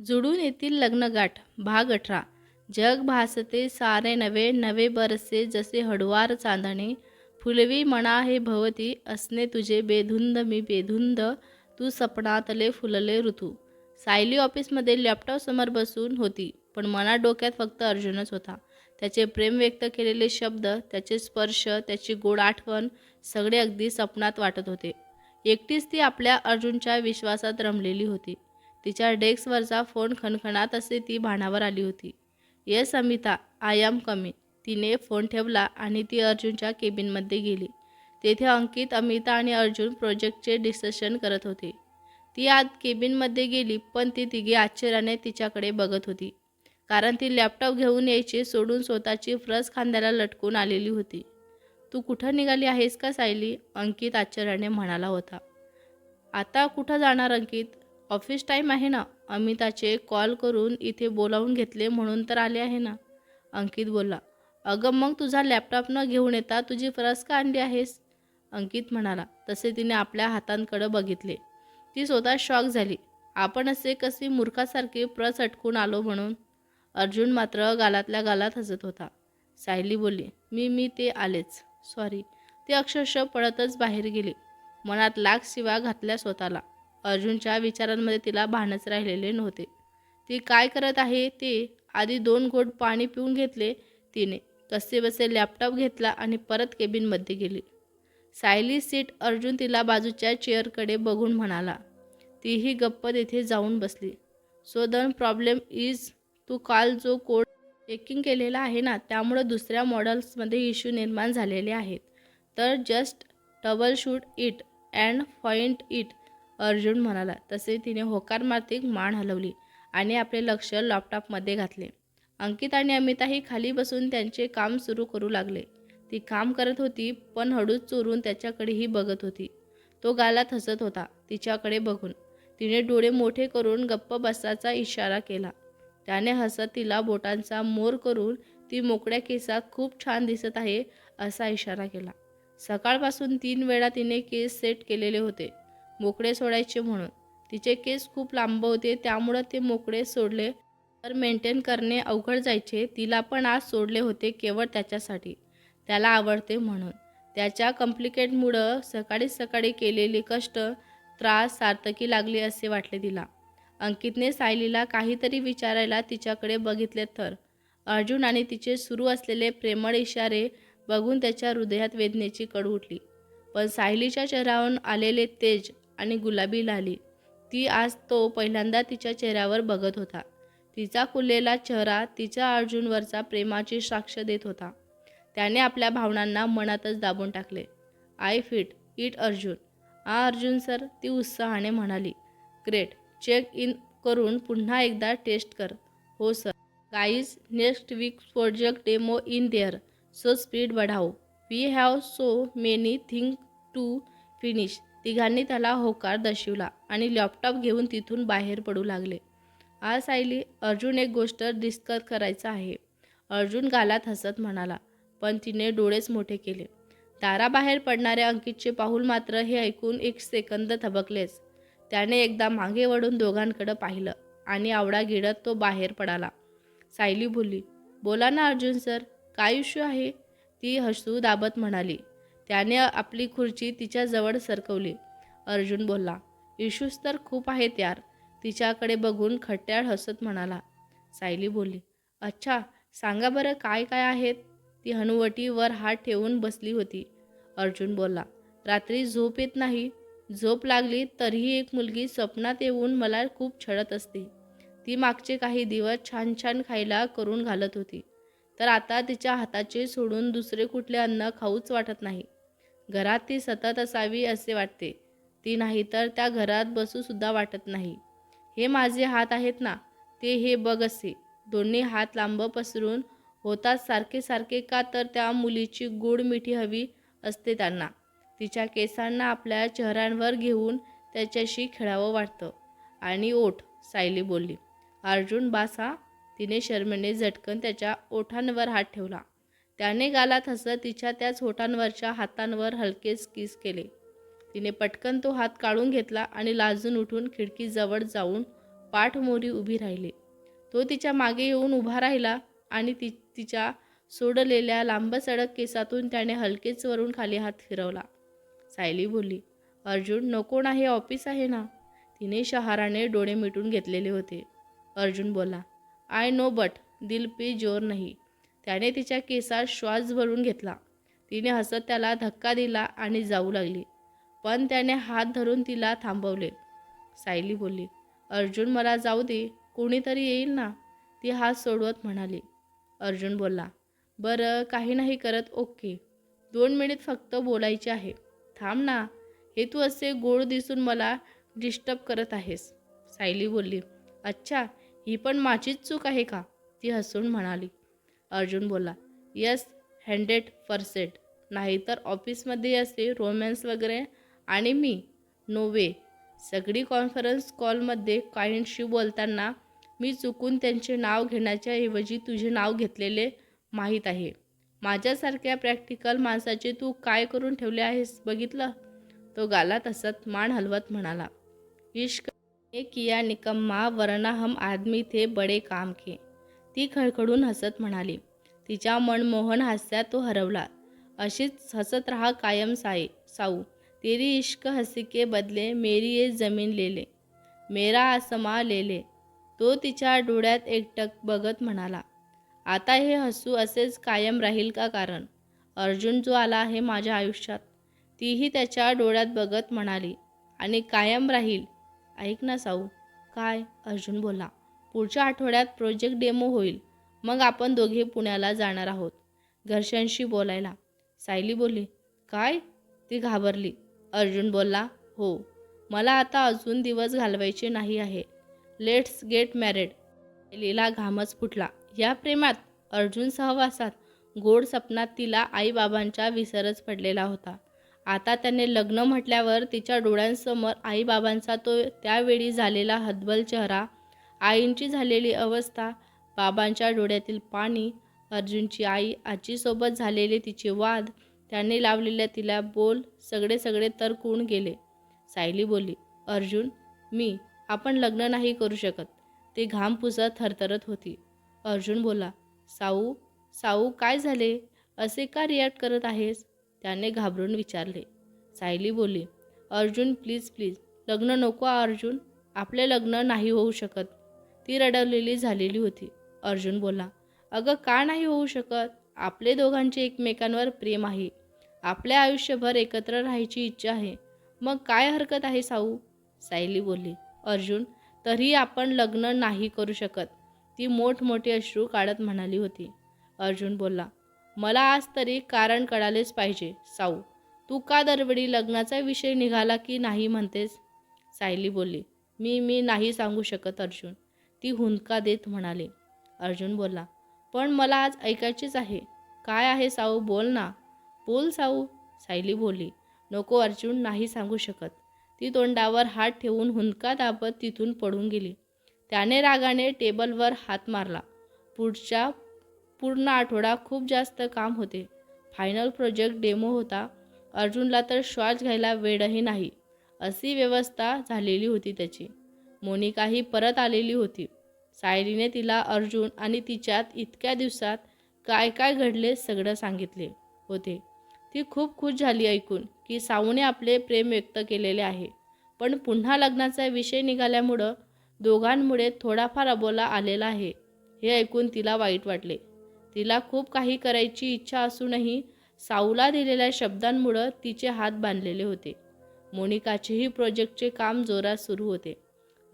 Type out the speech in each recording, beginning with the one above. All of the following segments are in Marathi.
जुडून येतील लग्नगाठ. भाग अठरा. जग भासते सारे नवे नवे बरसे जसे हडवार चांदणे. फुलवी म्हणा हे भवती असणे तुझे बेधुंद मी बेधुंद तू सपनातले फुलले ऋतू. सायली ऑफिसमध्ये लॅपटॉपसमोर बसून होती पण मनात डोक्यात फक्त अर्जुनच होता. त्याचे प्रेम व्यक्त केलेले शब्द त्याचे स्पर्श त्याची गोड आठवण सगळे अगदी सपनात वाटत होते. एकटीच ती आपल्या अर्जुनच्या विश्वासात रमलेली होती. तिच्या डेस्कवरचा फोन खणखणात असे ती भानावर आली होती. येस अमिता आय एम कमी तिने फोन ठेवला आणि ती अर्जुनच्या केबिनमध्ये गेली. तेथे अंकित अमिता आणि अर्जुन प्रोजेक्टचे डिस्कशन करत होते. ती आत केबिनमध्ये गेली पण ती तिघे आश्चर्याने तिच्याकडे बघत होती. कारण ती लॅपटॉप घेऊन यायची सोडून स्वतःची फ्रस खांद्याला लटकून आलेली होती. तू कुठं निघाली आहेस का सायली? अंकित आश्चर्याने म्हणाला होता. आता कुठं जाणार अंकित? ऑफिस टाईम आहे ना अमिताचे कॉल करून इथे बोलावून घेतले म्हणून तर आले आहे ना. अंकित बोलला अगं मग तुझा लॅपटॉप न घेऊन येता तुझी फरस का आणली आहेस? अंकित म्हणाला तसे तिने आपल्या हातांकडं बघितले. ती स्वतः शॉक झाली आपण असे कसे मूर्खासारखे प्रस अटकून आलो म्हणून? अर्जुन मात्र गालातल्या गालात हसत होता. सायली बोलली मी मी ते आलेच सॉरी ते अक्षरशः पळतच बाहेर गेले मनात लाख शिवा घातल्या स्वतःला. अर्जुनच्या विचारांमध्ये तिला भानच राहिलेले नव्हते. ती काय करत आहे ते आधी दोन घोट पाणी पिऊन घेतले तिने. कसे बसे लॅपटॉप घेतला आणि परत केबिनमध्ये गेली. सायली सीट अर्जुन तिला बाजूच्या चेअरकडे बघून म्हणाला तीही गप्प तेथे जाऊन बसली. सो दन प्रॉब्लेम इज तू काल जो कोड चेकिंग केलेला आहे ना त्यामुळं दुसऱ्या मॉडेल्समध्ये इश्यू निर्माण झालेले आहेत. तर just double shoot it and find it Arjun म्हणाला तसे तिने होकार मार्तिक मान हलवली आणि आपले लक्ष लॅपटॉपमध्ये घातले. अंकित आणि अमिताही खाली बसून त्यांचे काम सुरू करू लागले. ती काम करत होती पण हळूच चोरून त्याच्याकडेही बघत होती. तो गालात हसत होता तिच्याकडे बघून. तिने डोळे मोठे करून गप्प बसाचा इशारा केला. त्याने हसत तिला बोटांचा मोर करून ती मोकळ्या केसात खूप छान दिसत आहे असा इशारा केला. सकाळपासून तीन वेळा तिने केस सेट केलेले होते. मोकळे सोडायचे म्हणून. तिचे केस खूप लांब होते त्यामुळं ते मोकळे सोडले तर मेंटेन करणे अवघड जायचे. तिला पण आज सोडले होते केवळ त्याच्यासाठी. त्याला आवडते म्हणून. त्याच्या कम्प्लिकेटमुळं सकाळी सकाळी केलेले कष्ट त्रास सार्थकी लागले असे वाटले तिला. अंकितने सायलीला काहीतरी विचारायला तिच्याकडे बघितले तर. अर्जुन आणि तिचे सुरू असलेले प्रेमळ इशारे बघून त्याच्या हृदयात वेदनेची कड उठली. पण सायलीच्या चेहऱ्यावरून आलेले तेज आणि गुलाबी लाली. ती आज तो पहिल्यांदा तिच्या चेहऱ्यावर बघत होता. तिचा खुललेला चेहरा तिच्या अर्जुनवरचा प्रेमाची साक्ष देत होता. त्याने आपल्या भावनांना मनातच दाबून टाकले. I fit it Arjun. A Arjun sir ती उत्साहाने म्हणाली. ग्रेट चेक इन करून पुन्हा एकदा टेस्ट कर. हो sir. Guys next week project demo in there so speed बढाओ we have so many thing to finish. तिघांनी त्याला होकार दर्शवला आणि लॅपटॉप घेऊन तिथून बाहेर पडू लागले. आज सायली अर्जुन एक गोष्ट डिस्कस करायचं आहे. अर्जुन गालात हसत म्हणाला पण तिने डोळेच मोठे केले. दाराबाहेर पडणाऱ्या अंकितचे पाहुल मात्र हे ऐकून एक सेकंद थबकलेच. त्याने एकदा मागे वळून दोघांकडं पाहिलं आणि आवडा गिळत तो बाहेर पडाला. सायली बोलली बोला ना अर्जुन सर काय इश्यू आहे? ती हसू दाबत म्हणाली त्याने आपली खुर्ची तिच्याजवळ सरकवली. अर्जुन बोलला इश्यूज तर खूप आहेत यार. तिच्याकडे बघून खट्ट्याळ हसत म्हणाला. सायली बोलली अच्छा सांगा बरं काय काय आहेत? ती हनुवटीवर हात ठेवून बसली होती. अर्जुन बोलला रात्री झोप येत नाही. झोप लागली तरीही एक मुलगी स्वप्नात येऊन मला खूप छळत असते. ती मागचे काही दिवस छान छान खायला करून घालत होती. तर आता तिच्या हाताचे सोडून दुसरे कुठले अन्न खाऊच वाटत नाही. घरात ती सतत असावी असे वाटते. ती नाही तर त्या घरात बसूसुद्धा वाटत नाही. हे माझे हात आहेत ना? ते हे बघ असे. दोन्ही हात लांब पसरून होतात सारखे सारखे का तर त्या मुलीची गोड मिठी हवी असते त्यांना. तिच्या केसांना आपल्या चेहऱ्यांवर घेऊन त्याच्याशी खेळावं वाटतं. आणि ओठ सायली बोलली. अर्जुन बासा तिने शर्मेने झटकन त्याच्या ओठांवर हात ठेवला. त्याने गालात हसत तिच्या त्याच ओठांवरच्या हातांवर हलकेच किस केले. तिने पटकन तो हात काढून घेतला आणि लाजून उठून खिडकीजवळ जाऊन पाठमोरी उभी राहिली. तो तिच्यामागे येऊन उभा राहिला आणि ती तिच्या सोडलेल्या लांबसडक केसातून त्याने हलकेच वरून खाली हात फिरवला. सायली बोलली अर्जुन नको ना हे ऑफिस आहे ना. तिने शहाराने डोळे मिटून घेतलेले होते. अर्जुन बोला आय नो बट दिल पे जोर नाही. त्याने तिच्या केसात श्वास भरून घेतला. तिने हसत त्याला धक्का दिला आणि जाऊ लागली. पण त्याने हात धरून तिला थांबवले. सायली बोलली अर्जुन मला जाऊ दे. कोणीतरी येईल ना? ती हात सोडवत म्हणाली. अर्जुन बोलला बरं काही नाही करत. ओके. दोन मिनिट फक्त बोलायचे आहे. थांब ना. हे तू असे गोड दिसून मला डिस्टर्ब करत आहेस. सायली बोलली अच्छा ही पण माझीच चूक आहे का? ती हसून म्हणाली. अर्जुन बोला यस हंड्रेड पर्सेंट नाहीतर ऑफिसमध्ये असते रोमॅन्स वगैरे आणि मी नो वे सगळी कॉन्फरन्स कॉलमध्ये क्लायंटशी बोलताना मी चुकून त्यांचे नाव घेण्याच्या ऐवजी तुझे नाव घेतलेले माहीत आहे. माझ्यासारख्या प्रॅक्टिकल माणसाचे तू काय करून ठेवले आहेस बघितलं? तो गालात हसत मान हलवत म्हणाला इश्क ने किया निकम्मा वरना हम आदमी थे बडे काम के. ती खळखळून हसत म्हणाली. तिच्या मनमोहन हास्यात तो हरवला. अशीच हसत राहा कायम साई साऊ. तेरी इश्क हसी के बदले मेरी ये जमीन लेले. मेरा आसमा लेले. तो तिच्या डोळ्यात एकटक बघत म्हणाला. आता हे हसू असेच कायम राहील का कारण? अर्जुन जो आला आहे माझ्या आयुष्यात तीही त्याच्या डोळ्यात बघत म्हणाली. आणि कायम राहील. ऐक ना साऊ. काय? अर्जुन बोला. पुढच्या आठवड्यात प्रोजेक्ट डेमो होईल. मग आपण दोघे पुण्याला जाणार आहोत. घरच्यांशी बोलायला. सायली बोलली काय? ती घाबरली. अर्जुन बोलला हो. मला आता अजून दिवस घालवायचे नाही आहे. Let's get married. सायलीला घामच फुटला. या प्रेमात अर्जुन सहवासात गोड सपनात तिला आईबाबांचा विसरच पडलेला होता. आता त्याने लग्न म्हटल्यावर तिच्या डोळ्यांसमोर आईबाबांचा तो त्यावेळी झालेला हतबल चेहरा आईंची झालेली अवस्था बाबांच्या डोळ्यातील पाणी अर्जुनची आई आजीसोबत झालेले तिचे वाद त्याने लावलेल्या तिला बोल सगळे सगळे तरकून गेले. सायली बोलली अर्जुन मी आपण लग्न नाही करू शकत. ते घाम पुसत थरथरत होती. अर्जुन बोला साऊ साऊ काय झाले? असे का रिॲक्ट करत आहेस? त्याने घाबरून विचारले. सायली बोली अर्जुन प्लीज प्लीज लग्न नको अर्जुन. आपले लग्न नाही होऊ शकत. ती रडवलेली झालेली होती. अर्जुन बोलला अगं का नाही होऊ शकत? आपले दोघांचे एकमेकांवर प्रेम आहे. आपल्या आयुष्यभर एकत्र राहायची इच्छा आहे. मग काय हरकत आहे साऊ? सायली बोलली अर्जुन तरी आपण लग्न नाही करू शकत. ती मोठमोठी अश्रू काढत म्हणाली होती. अर्जुन बोलला मला आज तरी कारण कळालेच पाहिजे साऊ. तू का दरवेळी लग्नाचा विषय निघाला की नाही म्हणतेस? सायली बोलली मी मी नाही सांगू शकत अर्जुन. ती हुंदका देत म्हणाले अर्जुन बोलला पण मला आज ऐकायचीच आहे. काय आहे साऊ बोल ना. बोल साऊ सायली बोलली नको अर्जुन नाही सांगू शकत. ती तोंडावर हात ठेवून हुंदका दाबत तिथून पडून गेली. त्याने रागाने टेबलवर हात मारला. पुढच्या पूर्ण आठवडा खूप जास्त काम होते. फायनल प्रोजेक्ट डेमो होता. अर्जुनला तर श्वास घ्यायला वेळही नाही. अशी व्यवस्था झालेली होती त्याची. मोनिकाही परत आलेली होती. सायलीने तिला अर्जुन आणि तिच्यात इतक्या दिवसात काय काय घडले सगळं सांगितले होते. ती खूप खुश झाली ऐकून की साऊने आपले प्रेम व्यक्त केलेले आहे. पण पुन्हा लग्नाचा विषय निघाल्यामुळं दोघांमुळे थोडाफार अबोला आलेला आहे हे ऐकून तिला वाईट वाटले. तिला खूप काही करायची इच्छा असूनही साऊला दिलेल्या शब्दांमुळं तिचे हात बांधलेले होते. मोनिकाचेही प्रोजेक्टचे काम जोरात सुरू होते.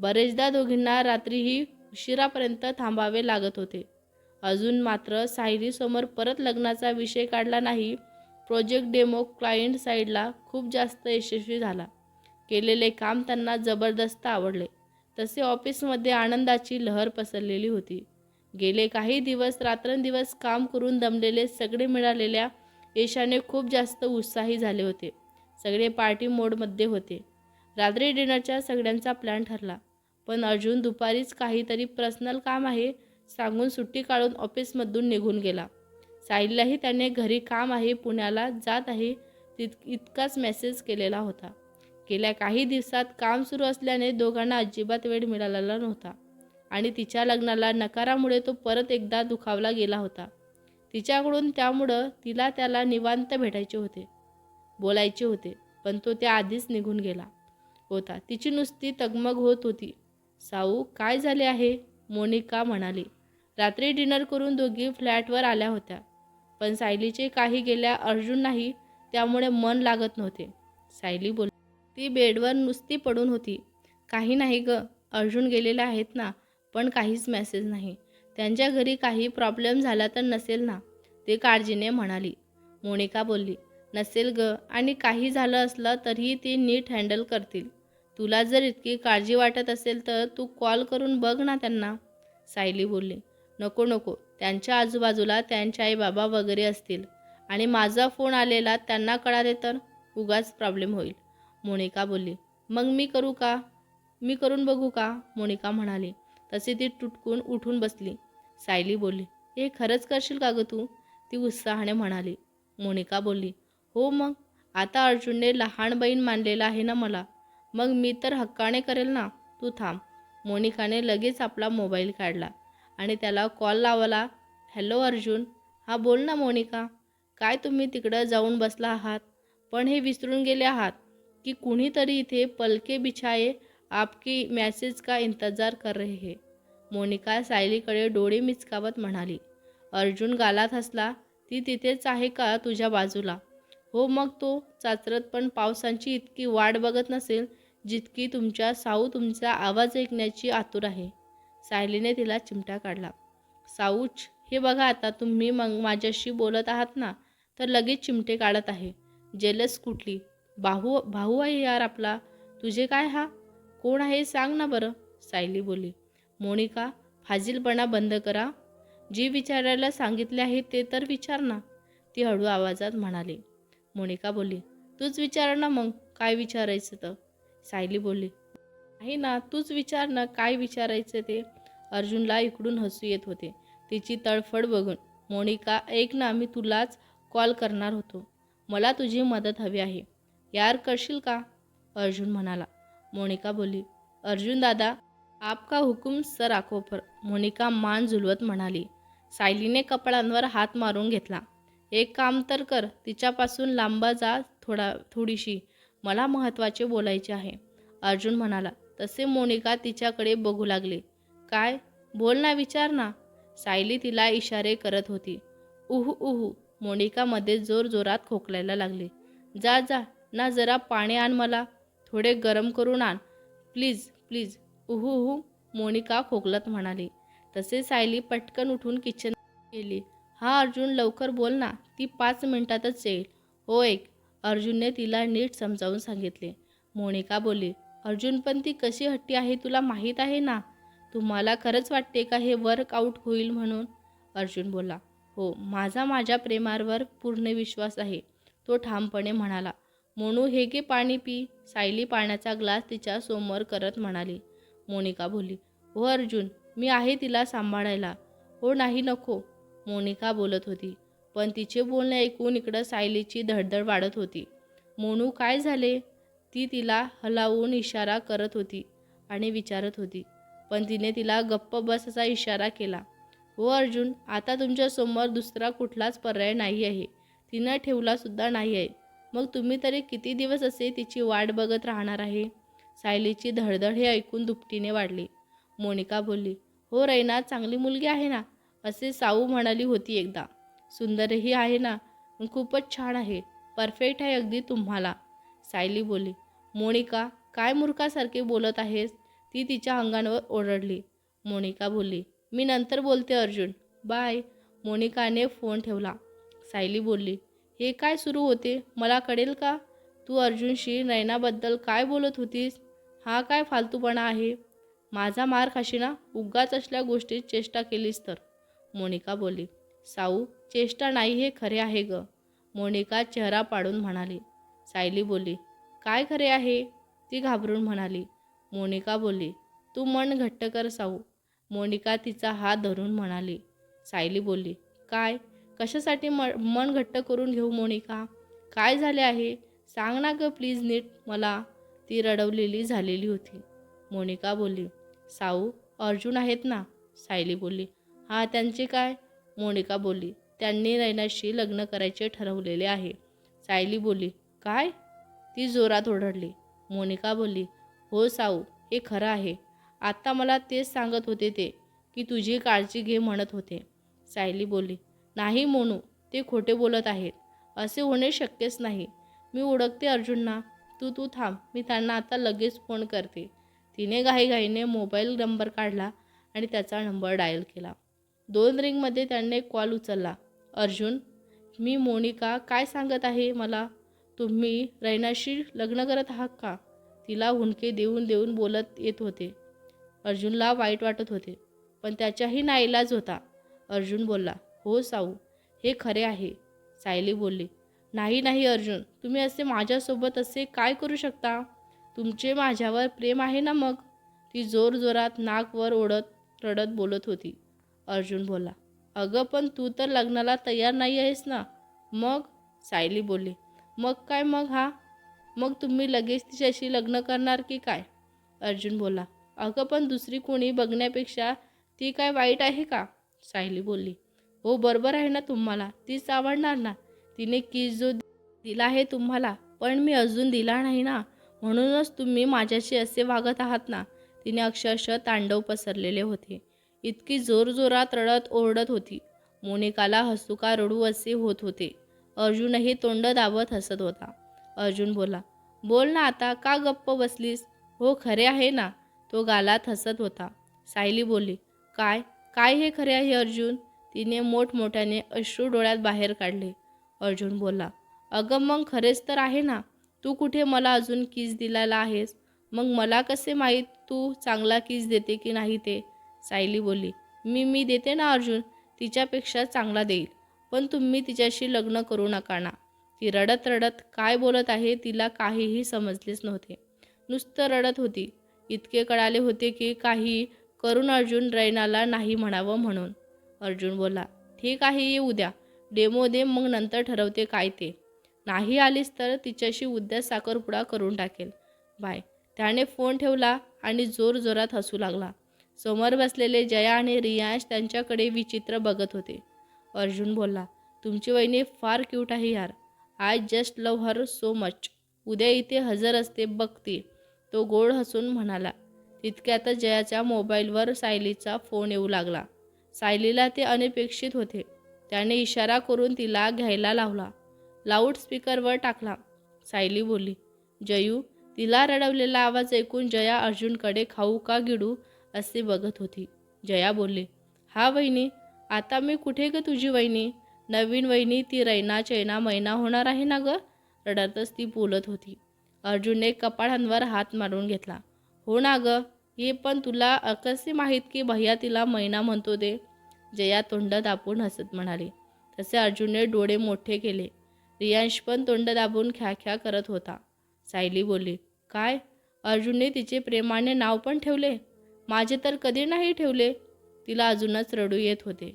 बरेचदा दोघींना रात्रीही उशिरापर्यंत थांबावे लागत होते. अजून मात्र सायलीसमोर परत लग्नाचा विषय काढला नाही प्रोजेक्ट डेमो क्लायंट साईडला खूप जास्त यशस्वी झाला. केलेले काम त्यांना जबरदस्त आवडले. तसे ऑफिसमध्ये आनंदाची लहर पसरलेली होती. गेले काही दिवस रात्रंदिवस काम करून दमलेले सगळे मिळालेल्या यशाने खूप जास्त उत्साही झाले होते. सगळे पार्टी मोडमध्ये होते. रात्री डिनरच्या सगळ्यांचा प्लॅन ठरला. पण अर्जुन दुपारीच काहीतरी पर्सनल काम आहे सांगून सुट्टी काढून ऑफिसमधून निघून गेला. साहिललाही त्याने घरी काम आहे पुण्याला जात आहे तित इतकाच मेसेज केलेला होता. गेल्या काही दिवसात काम सुरू असल्याने दोघांना अजिबात वेळ मिळालेला नव्हता. आणि तिच्या लग्नाला नकारामुळे तो परत एकदा दुखावला गेला होता. तिच्याकडून त्यामुळं तिला त्याला निवांत भेटायचे होते. बोलायचे होते पण तो त्या आधीच निघून गेला होता. तिची नुसती तगमग होत होती. साऊ काय झाले आहे? मोनिका म्हणाली. रात्री डिनर करून दोघी फ्लॅटवर आल्या होत्या. पण सायलीचे काही गेल्या अर्जुन नाही त्यामुळे मन लागत नव्हते. सायली बोल ती बेडवर नुसती पडून होती. काही नाही ग अर्जुन गेलेले आहेत ना पण काहीच मेसेज नाही. त्यांच्या घरी काही प्रॉब्लेम झाला तर नसेल ना ते काळजीने म्हणाली. मोनिका बोलली नसेल ग आणि काही झालं असलं तरीही ते नीट हँडल करतील. तुला जर इतकी काळजी वाटत असेल तर तू कॉल करून बघ ना त्यांना सायली बोलली. नको नको. त्यांच्या आजूबाजूला त्यांचे आई बाबा वगैरे असतील. आणि माझा फोन आलेला त्यांना कळाले तर उगाच प्रॉब्लेम होईल. मोनिका बोलली मग मी करू का? मी करून बघू का? मोनिका म्हणाली. तसे ती तुटकून उठून बसली. सायली बोलली हे खरंच करशील का गं तू? ती उत्साहाने म्हणाली. मोनिका बोलली हो मग. आता अर्जुनने लहान बहीण मानलेला आहे ना मला. मग मी तर हक्काने करेल ना? तू थांब. मोनिकाने लगेच आपला मोबाईल काढला आणि त्याला कॉल लावला. हॅलो अर्जुन. हा बोल ना मोनिका. काय तुम्ही तिकडं जाऊन बसला आहात? पण हे विसरून गेले आहात की कुणीतरी इथे पलके बिछाये आपकी मॅसेज का इंतजार कर रहे है? मोनिका सायलीकडे डोळे मिचकावत म्हणाली. अर्जुन गालात हसला. ती तिथेच आहे का तुझ्या बाजूला? हो मग तो चाचरत पण पावसांची इतकी वाट बघत नसेल जितकी तुमच्या साऊ तुमचा आवाज ऐकण्याची आतुर आहे. सायलीने तिला चिमटा काढला. साऊच हे बघा आता तुम्ही मग माझ्याशी बोलत आहात ना तर लगेच चिमटे काढत आहे. जेलस कुठली? भाऊ भाऊ आहे यार आपला. तुझे काय हा? कोण आहे सांग ना बरं सायली बोली. मोनिका फाजीलपणा बंद करा. जी विचारायला सांगितले आहे ते तर विचार ना ती हळू आवाजात म्हणाली. मोनिका बोली. तूच विचार ना मग काय विचारायचं तर? सायली बोलली आहे ना तूच विचार ना काय विचारायचं ते? अर्जुनला इकडून हसू येत होते. तिची तळफड बघून मोनिका ऐक ना मी तुलाच कॉल करणार होतो. मला तुझी मदत हवी आहे. यार करशील का? अर्जुन म्हणाला. मोनिका बोलली अर्जुन दादा आपका हुकुम सर आखो पर? मोनिका मान झुलवत म्हणाली. सायलीने कपड्यांवर हात मारून घेतला. एक काम तर कर तिच्यापासून लांबा जा थोडा थोडीशी. मला महत्त्वाचे बोलायचे आहे. अर्जुन म्हणाला तसे मोनिका तिच्याकडे बघू लागली. काय? बोल ना विचार ना. सायली तिला इशारे करत होती. उहू उहू. मोनिकामध्ये जोर जोरात खोकलायला लागली. जा जा ना जरा पाणी आण मला. थोडे गरम करून आण. Please please. उहू उहू. मोनिका खोकलत म्हणाली. तसे सायली पटकन उठून किचन गेली हा अर्जुन लवकर बोल ना. ती पाच मिनिटातच येईल. हो एक. अर्जुनने तिला नीट समजावून सांगितले. मोनिका बोली अर्जुन पण ती कशी हट्टी आहे तुला माहीत आहे ना? तुम्हाला खरंच वाटते का हे वर्कआउट होईल म्हणून? अर्जुन बोला हो माझा माझ्या प्रेमावर पूर्ण विश्वास आहे. तो ठामपणे म्हणाला मोनू हे घे पाणी पी. सायली पाण्याचा ग्लास तिच्या समोर करत म्हणाली. मोनिका बोली हो अर्जुन मी आहे तिला सांभाळायला. हो नाही नको. मोनिका बोलत होती. पण तिचे बोलणे ऐकून इकडं सायलीची धडधड वाढत होती. मोनू काय झाले? ती तिला हलावून इशारा करत होती आणि विचारत होती. पण तिने तिला गप्प बस असा इशारा केला. हो अर्जुन आता तुमच्यासमोर दुसरा कुठलाच पर्याय नाही आहे. तिनं ठेवलासुद्धा नाही आहे. मग तुम्ही तरी किती दिवस असे तिची वाट बघत राहणार आहे? सायलीची धडधड हे ऐकून दुपटीने वाढली. मोनिका बोलली हो रैना चांगली मुलगी आहे ना? असे साऊ म्हणाली होती एकदा. सुंदरही आहे ना? खूपच छान आहे. परफेक्ट आहे अगदी तुम्हाला. सायली बोली मोनिका काय मूर्खासारखे बोलत आहेस? ती तिच्या अंगावर ओरडली. मोनिका बोलली मी नंतर बोलते अर्जुन. बाय. मोनिकाने फोन ठेवला. सायली बोलली हे काय सुरू होते? मला कळेल का? तू अर्जुनशी नयनाबद्दल काय बोलत होतीस? हा काय फालतूपणा आहे? माझा मार खाशी ना उगाच असल्या गोष्टीत चेष्टा केलीस तर. मोनिका बोलली साऊ चेष्टा नाही हे खरे आहे ग. मोनिका चेहरा पाडून म्हणाली. सायली बोलली काय खरे आहे? ती घाबरून म्हणाली. मोनिका बोलली तू मन घट्ट कर साऊ. मोनिका तिचा हात धरून म्हणाली. सायली बोलली काय? कशासाठी म मन घट्ट करून घेऊ मोनिका? काय झाले आहे? सांग ना ग प्लीज नीट मला. ती रडवलेली झालेली होती. मोनिका बोलली साऊ अर्जुन आहेत ना? सायली बोलली हा त्यांचे काय? मोनिका बोलली त्यांनी रैनाशी लग्न करायचे ठरवलेले आहे. सायली बोलली काय? ती जोरात ओढडली मोनिका बोलली हो साऊ हे खरं आहे. आत्ता मला तेच सांगत होते ते की तुझी काळजी घे म्हणत होते. सायली बोलली नाही मोनू ते खोटे बोलत आहेत. असे होणे शक्यच नाही. मी ओळखते अर्जुनना. तू तू थांब मी त्यांना आता लगेच फोन करते. तिने घाईघाईने मोबाईल नंबर काढला आणि त्याचा नंबर डायल केला. दोन रिंगमध्ये त्याने कॉल उचलला. अर्जुन मी मोनिका काय सांगत आहे मला? तुम्ही रैनाशी लग्न करत आहात का? तिला हुंडके देऊन देऊन बोलत येत होते. अर्जुनला वाईट वाटत होते पण त्याच्याही नाईलाज होता. अर्जुन बोलला हो साऊ हे खरे आहे. सायली बोलली नाही नाही अर्जुन तुम्ही असे माझ्यासोबत असे काय करू शकता? तुमचे माझ्यावर प्रेम आहे ना मग? ती जोरजोरात नाकवर ओढत रडत बोलत होती. अर्जुन बोला अगं पण तू तर लग्नाला तयार नाही आहेस ना. मग? सायली बोलली मग काय मग हा? मग तुम्ही लगेच तिच्याशी लग्न करणार की काय? अर्जुन बोला अगं पण दुसरी कोणी बघण्यापेक्षा ती काय वाईट आहे का? सायली बोलली हो बरोबर आहे ना तुम्हाला तीच आवडणार ना. तिने किस जो दिला आहे तुम्हाला पण मी अजून दिला नाही ना. म्हणूनच तुम्ही माझ्याशी असे वागत आहात ना. तिने अक्षरशः तांडव पसरलेले होते. इतकी जोरजोरात रडत ओरडत होती. मोनिकाला हसू का रडू असे होत होते. अर्जुनही तोंड दाबत हसत होता. अर्जुन बोला बोल ना आता का गप्प बसलीस? हो खरे आहे ना. तो गालात हसत होता. सायली बोलली काय काय हे खरे आहे अर्जुन? तिने मोठमोठ्याने अश्रू डोळ्यात बाहेर काढले. अर्जुन बोला अगं मग खरेच तर आहे ना. तू कुठे मला अजून किस दिलेला आहेस? मग मला कसे माहीत तू चांगला किस देते की नाही ते? सायली बोलली मी मी देते ना अर्जुन तिच्यापेक्षा चांगला देईल. पण तुम्ही तिच्याशी लग्न करू नका ना. ती रडत रडत काय बोलत आहे तिला काहीही समजलेच नव्हते. नुसतं रडत होती. इतके कळाले होते की काही करून अर्जुन रैनाला नाही म्हणावं म्हणून. अर्जुन बोला ठीक आहे ये उद्या डेमो दे मग नंतर ठरवते काय ते. नाही आलीस तर तिच्याशी उद्या साखरपुडा करून टाकेल. बाय. त्याने फोन ठेवला आणि जोर जोरात हसू लागला. समोर बसलेले जया आणि रियांश त्यांच्याकडे विचित्र बघत होते. अर्जुन बोलला तुमची वहिनी फार क्यूट आहे यार. I just love her so much उद्या इथे हजर असते बघती. तो गोड हसून म्हणाला. तितक्यात जयाच्या मोबाईलवर सायलीचा फोन येऊ लागला. सायलीला ते अनपेक्षित होते. त्याने इशारा करून तिला घ्यायला लावला. लाऊडस्पीकरवर टाकला. सायली बोलली जयू तिला रडवलेला आवाज ऐकून जया अर्जुनकडे खाऊ का गिडू? असे बघत होती. जया बोलली हा वहिनी आता मी कुठे ग तुझी वहिनी? नवीन वहिनी ती रैना चैना मैना होणार आहे ना ग? रडतच ती बोलत होती. अर्जुनने कपाळांवर हात मारून घेतला. हो ना ग हे पण तुला कसे माहीत की भैया तिला मैना म्हणतो दे. जया तोंड दाबून हसत म्हणाली. तसे अर्जुनने डोळे मोठे केले. रियांश पण तोंड दाबून ख्या ख्या करत होता. सायली बोलली काय? अर्जुनने तिचे प्रेमाने नाव पण ठेवले? माझे तर कधी नाही ठेवले. तिला अजूनच रडू येत होते.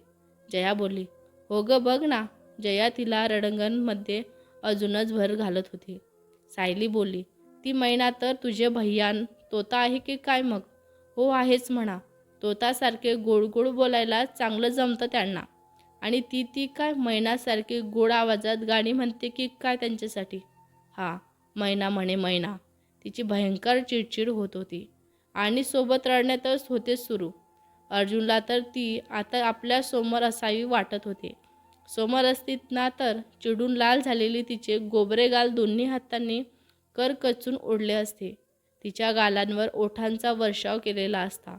जया बोलली हो ग बघ ना. जया तिला रडंगणमध्ये अजूनच भर घालत होती. सायली बोलली ती मैना तर तुझे भैयान तोता आहे की काय मग? हो आहेच म्हणा. तोतासारखे गोड गोड बोलायला चांगलं जमतं त्यांना. आणि ती ती काय मैनासारखी गोड आवाजात गाणी म्हणते की काय त्यांच्यासाठी? हा मैना म्हणे मैना. तिची भयंकर चिडचिड होत होती. आणि सोबत रडण्यातच होते सुरू. अर्जुनला तर ती आता आपल्यासमोर असावी वाटत होते. समोर असतीत ना तर चिडून लाल झालेली तिचे गोबरे गाल दोन्ही हातांनी करकचून ओढले असते. तिच्या गालांवर ओठांचा वर्षाव केलेला असता.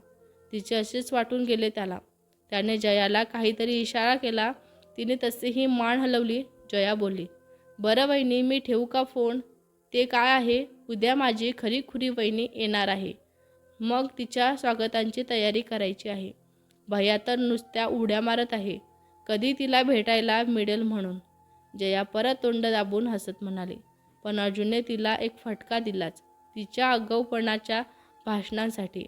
तिचे असेच वाटून गेले त्याला. त्याने जयाला काहीतरी इशारा केला. तिने तसेही मान हलवली. जया बोलली बरं वहिनी मी ठेवू का फोन? ते काय आहे? उद्या माझी खरी खुरी वहिनी येणार आहे. मग तिच्या स्वागतांची तयारी करायची आहे. भैया तर नुसत्या उड्या मारत आहे. कधी तिला भेटायला मिळेल म्हणून? जया परत तोंड दाबून हसत म्हणाली. पण अर्जुनने तिला एक फटका दिलाच. तिच्या अगाऊपणाच्या भाषणांसाठी.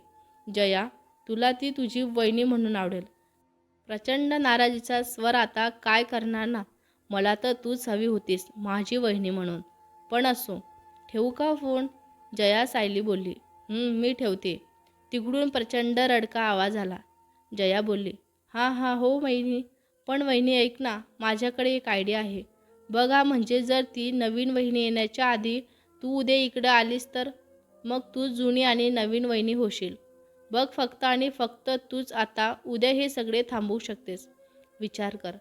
जया तुला ती तुझी वहिनी म्हणून आवडेल. प्रचंड नाराजीचा स्वर आता काय करणार ना? मला तर तूच हवी होतीस माझी वहिनी म्हणून. पण असो. ठेवू का फोन? जया सायली बोलली. मी ठेवते. तिकडून प्रचंड रडका आवाज आला. जया बोलली हां हां हो वहिनी. पण वहिनी ऐक ना माझ्याकडे एक आयडिया आहे. बघा म्हणजे जर ती नवीन वहिनी येण्याच्या आधी तू उद्या इकडं आलीस तर मग तू जुनी आणि नवीन वहिनी होशील. बघ फक्त आणि फक्त तूच आता उद्या हे सगळे थांबवू शकतेस. विचार कर.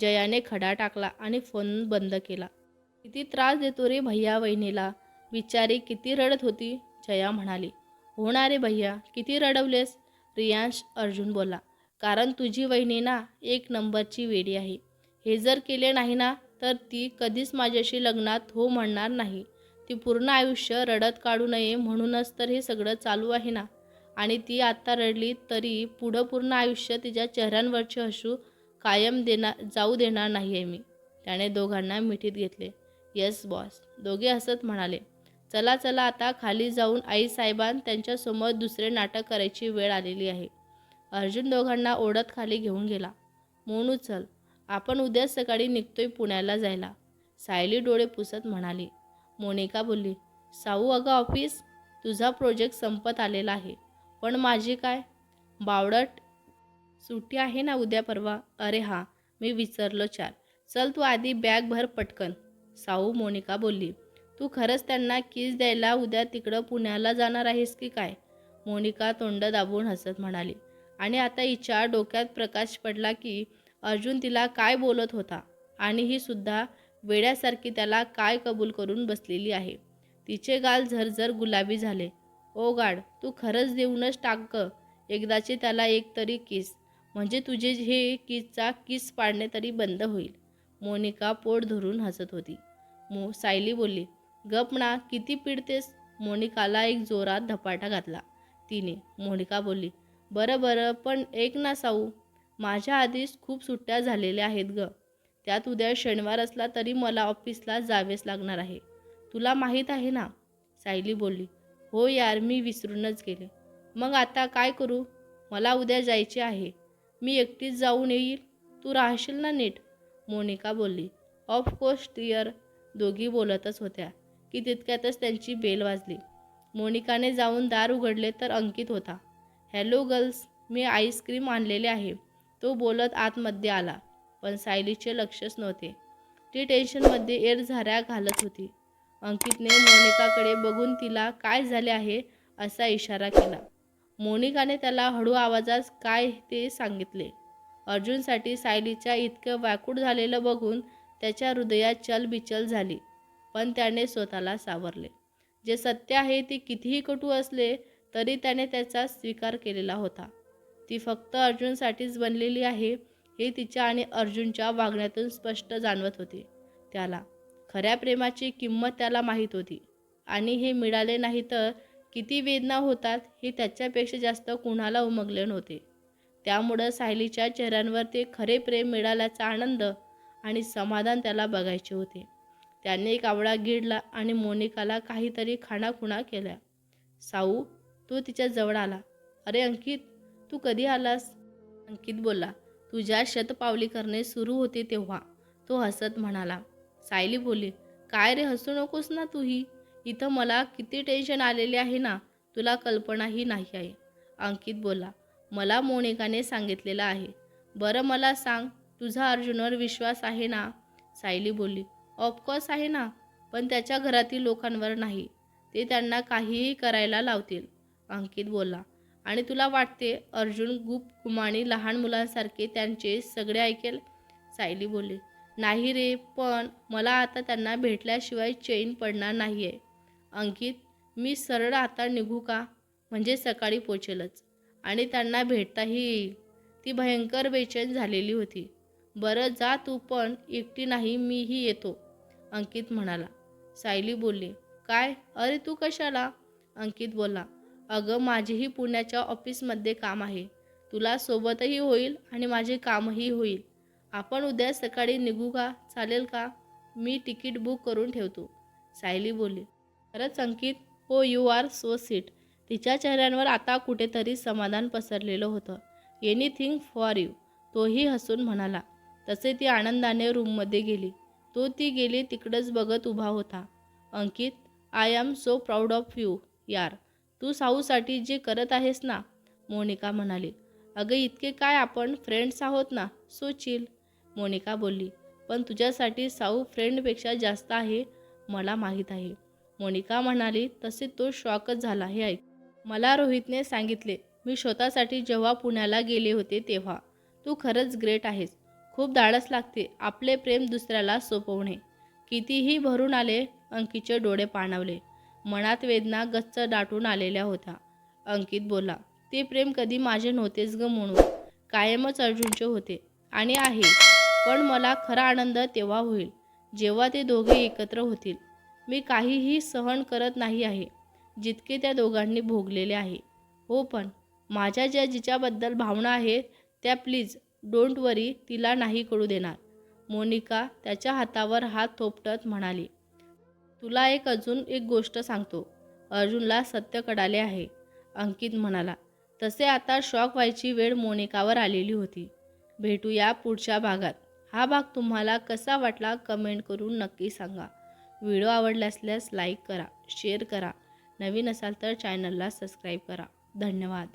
जयाने खडा टाकला आणि फोन बंद केला. किती त्रास देतो रे भैया वहिनीला. बिचारी किती रडत होती. जया म्हणाली हो ना रे भैया किती रडवलेस? रियांश अर्जुन बोला कारण तुझी वहिनी ना एक नंबरची वेडी आहे. हे जर केले नाही ना तर ती कधीच माझ्याशी लग्नात हो म्हणणार नाही. ती पूर्ण आयुष्य रडत काढू नये म्हणूनच तर हे सगळं चालू आहे ना. आणि ती आत्ता रडली तरी पुढं पूर्ण आयुष्य तिच्या चेहऱ्यांवरचे हसू कायम देणार जाऊ देणार नाही आहे मी. त्याने दोघांना मिठीत घेतले. Yes boss. दोघे हसत म्हणाले चला चला आता खाली जाऊन आईसाहेबां त्यांच्यासमोर दुसरे नाटक करायची वेळ आलेली आहे. अर्जुन दोघांना ओढत खाली घेऊन गेला. मोनू चल. आपण उद्या सकाळी निघतोय पुण्याला जायला. सायली डोळे पुसत म्हणाली. मोनिका बोलली साऊ अगं ऑफिस? तुझा प्रोजेक्ट संपत आलेला आहे. पण माझी काय? बावडट? सुट्टी आहे ना उद्या परवा? अरे हां मी विसरलो चार. चल तू आधी बॅग भर पटकन. साऊ मोनिका बोलली तू खरंच त्यांना किस द्यायला उद्या तिकडं पुण्याला जाणार आहेस की काय? मोनिका तोंड दाबून हसत म्हणाली. आणि आता हिच्या डोक्यात प्रकाश पडला की अर्जुन तिला काय बोलत होता? आणि ही सुद्धा वेड्यासारखी त्याला काय कबूल करून बसलेली आहे? तिचे गाल झरझर गुलाबी झाले. ओ गाड तू खरंच देऊनच टाक एकदाचे त्याला एक तरी किस. म्हणजे तुझे हे किसचा किस पाडणे तरी बंद होईल. मोनिका पोट धरून हसत होती. मो सायली बोलली गप ना किती पिडतेस? मोनिकाला एक जोरात धपाटा घातला. तिने मोनिका बोलली बरं बरं पण एक ना साऊ माझ्या आधीच खूप सुट्ट्या झालेल्या आहेत ग. त्यात उद्या शनिवार असला तरी मला ऑफिसला जावेच लागणार आहे. तुला माहीत आहे ना? सायली बोलली हो यार मी विसरूनच गेले. मग आता काय करू? मला उद्या जायचे आहे. मी एकटीच जाऊन येईल. तू राहशील ना नीट? मोनिका बोलली ऑफकोर्स डिअर दोघी बोलतच होत्या. की तितक्यातच त्यांची बेल वाजली. मोनिकाने जाऊन दार उघडले तर अंकित होता. हॅलो गर्ल्स मी आईस्क्रीम आणलेले आहे. तो बोलत आतमध्ये आला पण सायलीचे लक्षच नव्हते. ती टेन्शनमध्ये एरझाऱ्या घालत होती. अंकितने मोनिकाकडे बघून तिला काय झाले आहे? असा इशारा केला. मोनिकाने त्याला हळू आवाजात काय ते सांगितले. अर्जुनसाठी सायलीच्या इतकं व्याकुळ झालेलं बघून त्याच्या हृदयात चलबिचल झाली. पण त्याने स्वतःला सावरले. जे सत्य आहे ते कितीही कटू असले तरी त्याने त्याचा स्वीकार केलेला होता. ती फक्त अर्जुनसाठीच बनलेली आहे हे तिच्या आणि अर्जुनच्या वागण्यातून स्पष्ट जाणवत होते. त्याला खऱ्या प्रेमाची किंमत त्याला माहीत होती. आणि हे मिळाले नाही तर किती वेदना होतात हे त्याच्यापेक्षा जास्त कुणाला उमगले नव्हते. त्यामुळं सायलीच्या चेहऱ्यांवर ते खरे प्रेम मिळाल्याचा आनंद आणि समाधान त्याला बघायचे होते. त्याने एक आवळा गिळला आणि मोनिकाला काहीतरी खाणाखुणा केल्या. साऊ तो तिच्या जवळ आला. अरे अंकित तू कधी आलास? अंकित बोलला तुझ्या शतपावली करणे सुरू होते तेव्हा. तो हसत म्हणाला सायली बोली काय रे हसू नकोस ना तूही. इथं मला किती टेन्शन आलेले आहे ना तुला कल्पनाही नाही आहे. अंकित बोला मला मोनिकाने सांगितलेलं आहे. बरं मला सांग तुझा अर्जुनवर विश्वास आहे ना? सायली बोलली ऑफकोर्स आहे ना पण त्याच्या घरातील लोकांवर नाही. ते त्यांना काहीही करायला लावतील. अंकित बोलला. आणि तुला वाटते अर्जुन गुप कुमाणी लहान मुलांसारखे त्यांचे सगळे ऐकेल? सायली बोलली. नाही रे पण मला आता त्यांना भेटल्याशिवाय चैन पडणार नाही आहे अंकित मी सरळ आता निघू का? म्हणजे सकाळी पोचेलच. आणि त्यांना भेटताही येईल. ती भयंकर बेचैन झालेली होती. बरं जा तू पण एकटी नाही मीही येतो. अंकित म्हणाला. सायली बोलली काय? अरे तू कशाला? अंकित बोलला अगं माझेही पुण्याच्या ऑफिसमध्ये काम आहे. तुला सोबतही होईल आणि माझे कामही होईल. आपण उद्या सकाळी निघू का? चालेल का? मी तिकीट बुक करून ठेवतो. सायली बोलली खरंच अंकित? हो यू आर सो सीट. तिच्या चेहऱ्यांवर आता कुठेतरी समाधान पसरलेलं होतं. Anything for you. तोही हसून म्हणाला. तसे ती आनंदाने रूममध्ये गेली. तो ती गेली तिकडंच बघत उभा होता. Ankit I am so proud of you यार. तू साऊसाठी जे करत आहेस ना मोनिका म्हणाली. अगं इतके काय आपण फ्रेंड्स आहोत ना सो चिल मोनिका बोलली. पण तुझ्यासाठी साऊ फ्रेंडपेक्षा जास्त आहे मला माहीत आहे. मोनिका म्हणाली तसे तो शॉकच झाला हे ऐक. मला रोहितने सांगितले मी स्वतःसाठी जेव्हा पुण्याला गेले होते तेव्हा. तू खरंच ग्रेट आहेस. खूप धाडस लागते आपले प्रेम दुसऱ्याला सोपवणे. कितीही भरून आले अंकितचे डोळे पाणावले. मनात वेदना गच्च दाटून आलेल्या होत्या. अंकित बोला ते प्रेम कधी माझे नव्हतेच ग म्हणून कायमच अर्जुनचे होते. आणि आहे. पण मला खरा आनंद तेव्हा होईल जेव्हा ते दोघे एकत्र होतील. मी काहीही सहन करत नाही आहे. जितके त्या दोघांनी भोगलेले आहे. हो पण माझ्या ज्या जिच्याबद्दल भावना आहेत त्या प्लीज डोंट वरी तिला नाही कळू देणार. मोनिका त्याच्या हातावर हात थोपटत म्हणाली तुला एक अजून एक गोष्ट सांगतो. अर्जुनला सत्य कळाले आहे. अंकित म्हणाला तसे आता शॉक व्हायची वेळ मोनिकावर आलेली होती. भेटूया पुढच्या भागात. हा भाग तुम्हाला कसा वाटला कमेंट करून नक्की सांगा. व्हिडिओ आवडला असल्यास लाईक करा शेअर करा. नवीन असाल तर चॅनलला सबस्क्राईब करा. धन्यवाद.